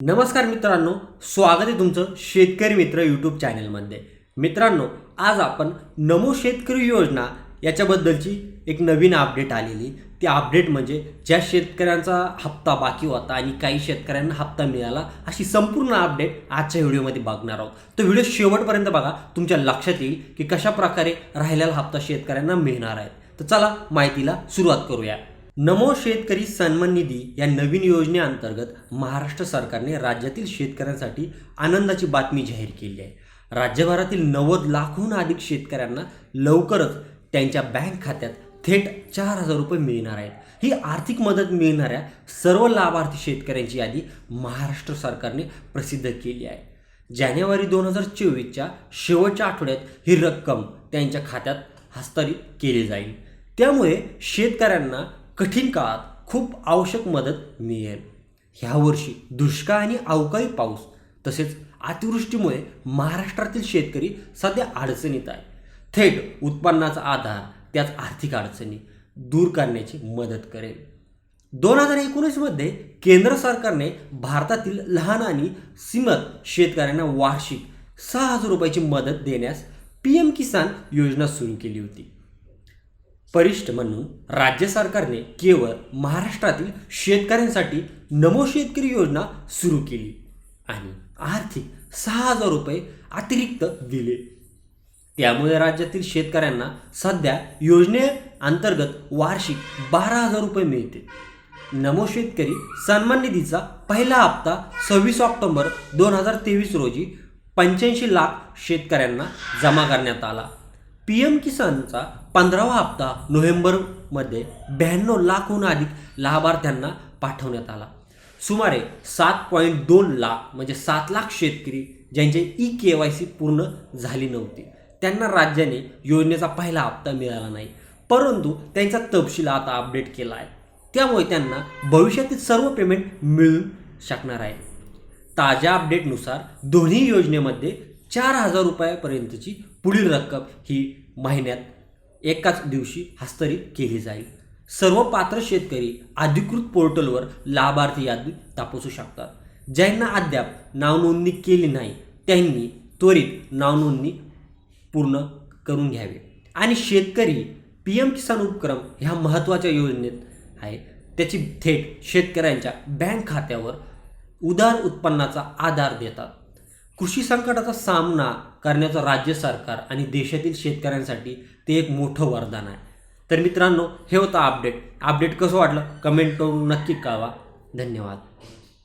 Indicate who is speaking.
Speaker 1: नमस्कार मित्रांनो स्वागत आहे तुमचं शेतकरी मित्र यूट्यूब चॅनलमध्ये. मित्रांनो आज आपण नमो शेतकरी योजना याच्याबद्दलची एक नवीन अपडेट आलेली. ती अपडेट म्हणजे ज्या शेतकऱ्यांचा हप्ता बाकी होता आणि काही शेतकऱ्यांना हप्ता मिळाला अशी संपूर्ण अपडेट आजच्या व्हिडिओमध्ये बघणार आहोत. तो व्हिडिओ शेवटपर्यंत बघा. तुमच्या लक्षात येईल की कशा प्रकारे राहिलेला हप्ता शेतकऱ्यांना मिळणार आहे. तर चला माहितीला सुरुवात करूया. नमो शेतकरी सन्मान निधी या नवीन योजनेअंतर्गत महाराष्ट्र सरकारने राज्यातील शेतकऱ्यांसाठी आनंदाची बातमी जाहीर केली आहे. राज्यभरातील नव्वद लाखहून अधिक शेतकऱ्यांना लवकरच त्यांच्या बँक खात्यात थेट चार हजार रुपये मिळणार आहेत. ही आर्थिक मदत मिळणाऱ्या सर्व लाभार्थी शेतकऱ्यांची यादी महाराष्ट्र सरकारने प्रसिद्ध केली आहे. जानेवारी दोन हजार चोवीसच्या शेवटच्या आठवड्यात ही रक्कम त्यांच्या खात्यात हस्तांतरित केली जाईल. त्यामुळे शेतकऱ्यांना कठीण काळात खूप आवश्यक मदत मिळेल. ह्यावर्षी दुष्काळ आणि अवकाळी पाऊस तसेच अतिवृष्टीमुळे महाराष्ट्रातील शेतकरी सध्या अडचणीत आहे. थेट उत्पन्नाचा आधार त्याच आर्थिक अडचणी दूर करण्याची मदत करेल. दोन हजार एकोणीसमध्ये केंद्र सरकारने भारतातील लहान आणि सीमत शेतकऱ्यांना वार्षिक सहा हजार रुपयाची मदत देण्यास पी एम किसान योजना सुरू केली होती. परिष्ठ म्हणून राज्य सरकारने केवळ महाराष्ट्रातील शेतकऱ्यांसाठी नमो शेतकरी योजना सुरू केली आणि आर्थिक सहा हजार रुपये अतिरिक्त दिले. त्यामुळे राज्यातील शेतकऱ्यांना सध्या योजनेअंतर्गत वार्षिक बारा हजार रुपये मिळते. नमो शेतकरी सन्मान निधीचा पहिला हप्ता सव्वीस ऑक्टोबर दोन हजार तेवीस रोजी पंच्याऐंशी लाख शेतकऱ्यांना जमा करण्यात आला. पी एम किसानचा पंधरावा हप्ता नोव्हेंबरमध्ये ब्याण्णव लाखहून अधिक लाभार्थ्यांना पाठवण्यात आला. सुमारे सात पॉईंट दोन लाख म्हणजे सात लाख शेतकरी ज्यांचे ई के वाय सी पूर्ण झाली नव्हती. त्यांना राज्याने योजनेचा पहिला हप्ता मिळाला नाही. परंतु त्यांचा तपशील आता अपडेट केला आहे. त्यामुळे त्यांना भविष्यातील सर्व पेमेंट मिळू शकणार आहे. ताज्या अपडेटनुसार दोन्ही योजनेमध्ये चार हजार रुपयापर्यंतची पुढील रक्कम ही महिन्यात एकाच दिवशी हस्तांतरित केली जाईल. सर्व पात्र शेतकरी अधिकृत पोर्टलवर लाभार्थी यादी तपासू शकतात. ज्यांना अद्याप नावनोंदणी केली नाही त्यांनी त्वरित नावनोंदणी पूर्ण करून घ्यावे. आणि शेतकरी पी एम किसान उपक्रम ह्या महत्त्वाच्या योजनेत आहे. त्याची थेट शेतकऱ्यांच्या बँक खात्यावर उदार उत्पन्नाचा आधार देतात. कृषी संकटाचा सामना करण्याचं राज्य सरकार आणि देशातील शेतकऱ्यांसाठी ते एक मोठं वरदान आहे. तर मित्रांनो हे होतं अपडेट अपडेट कसं वाटलं? कमेंट करून नक्की कळवा. धन्यवाद.